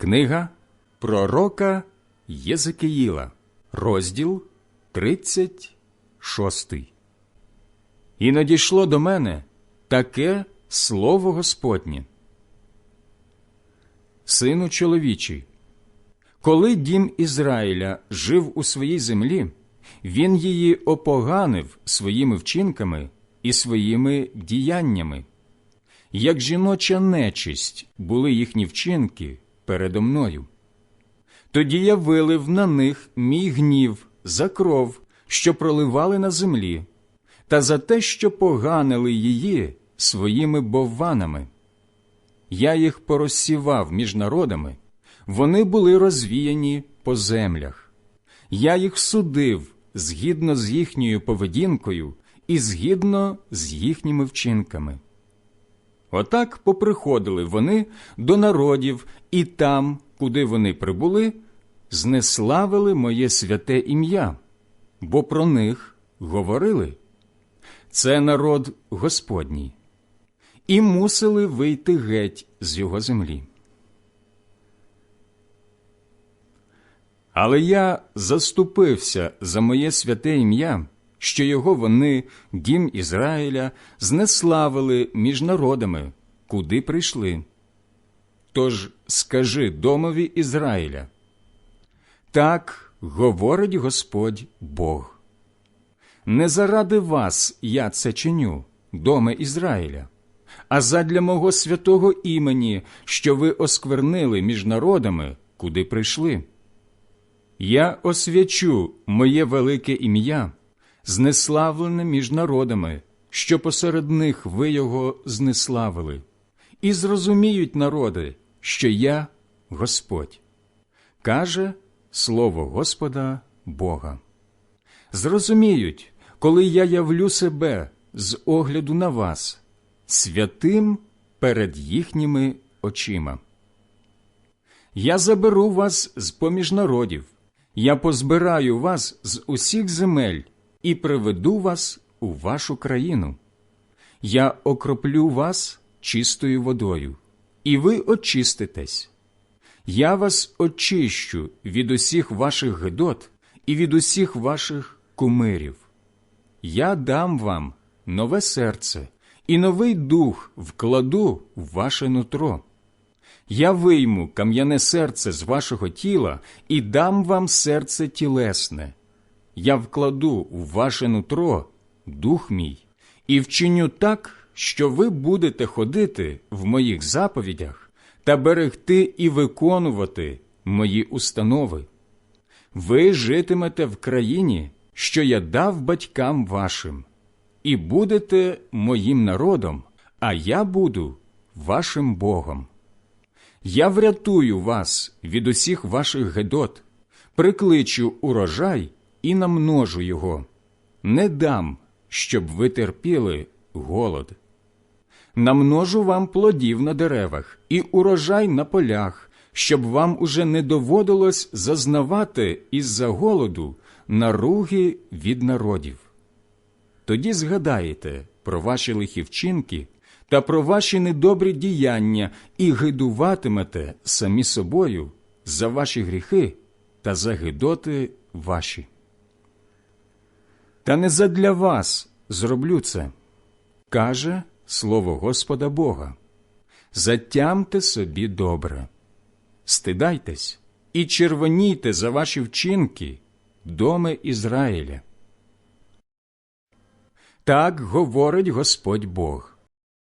Книга Пророка Єзекиїла, розділ 36. І надійшло до мене таке слово Господнє. Сину чоловічий, коли дім Ізраїля жив у своїй землі, він її опоганив своїми вчинками і своїми діяннями. Як жіноча нечисть були їхні вчинки передо мною. Тоді я вилив на них мій гнів за кров, що проливали на землі, та за те, що поганили її своїми бовванами. Я їх порозсівав між народами, вони були розвіяні по землях. Я їх судив згідно з їхньою поведінкою і згідно з їхніми вчинками. Отак поприходили вони до народів, і там, куди вони прибули, знеславили моє святе ім'я, бо про них говорили. Це народ Господній, і мусили вийти геть з його землі. Але я заступився за моє святе ім'я, що його вони, дім Ізраїля, знеславили між народами, куди прийшли. Тож скажи домові Ізраїля. Так говорить Господь Бог. Не заради вас я це чиню, доме Ізраїля, а задля мого святого імені, що ви осквернили між народами, куди прийшли. Я освячу моє велике ім'я, знеславлене між народами, що посеред них ви його знеславили, і зрозуміють народи, що я Господь, каже слово Господа Бога. Зрозуміють, коли я явлю себе з огляду на вас, святим перед їхніми очима. Я заберу вас з поміж народів, я позбираю вас з усіх земель і приведу вас у вашу країну. Я окроплю вас чистою водою, і ви очиститесь. Я вас очищу від усіх ваших гидот і від усіх ваших кумирів. Я дам вам нове серце і новий дух вкладу в ваше нутро. Я вийму кам'яне серце з вашого тіла і дам вам серце тілесне. Я вкладу у ваше нутро дух мій і вчиню так, що ви будете ходити в моїх заповідях та берегти і виконувати мої установи. Ви житимете в країні, що я дав батькам вашим, і будете моїм народом, а я буду вашим Богом. Я врятую вас від усіх ваших гедот, прикличу урожай і намножу його, не дам, щоб ви терпіли голод. Намножу вам плодів на деревах і урожай на полях, щоб вам уже не доводилось зазнавати із-за голоду наруги від народів. Тоді згадаєте про ваші лихі вчинки та про ваші недобрі діяння і гидуватимете самі собою за ваші гріхи та за гидоти ваші. Та не задля вас зроблю це, каже слово Господа Бога. Затямте собі добре, стидайтесь і червонійте за ваші вчинки, доми Ізраїля. Так говорить Господь Бог.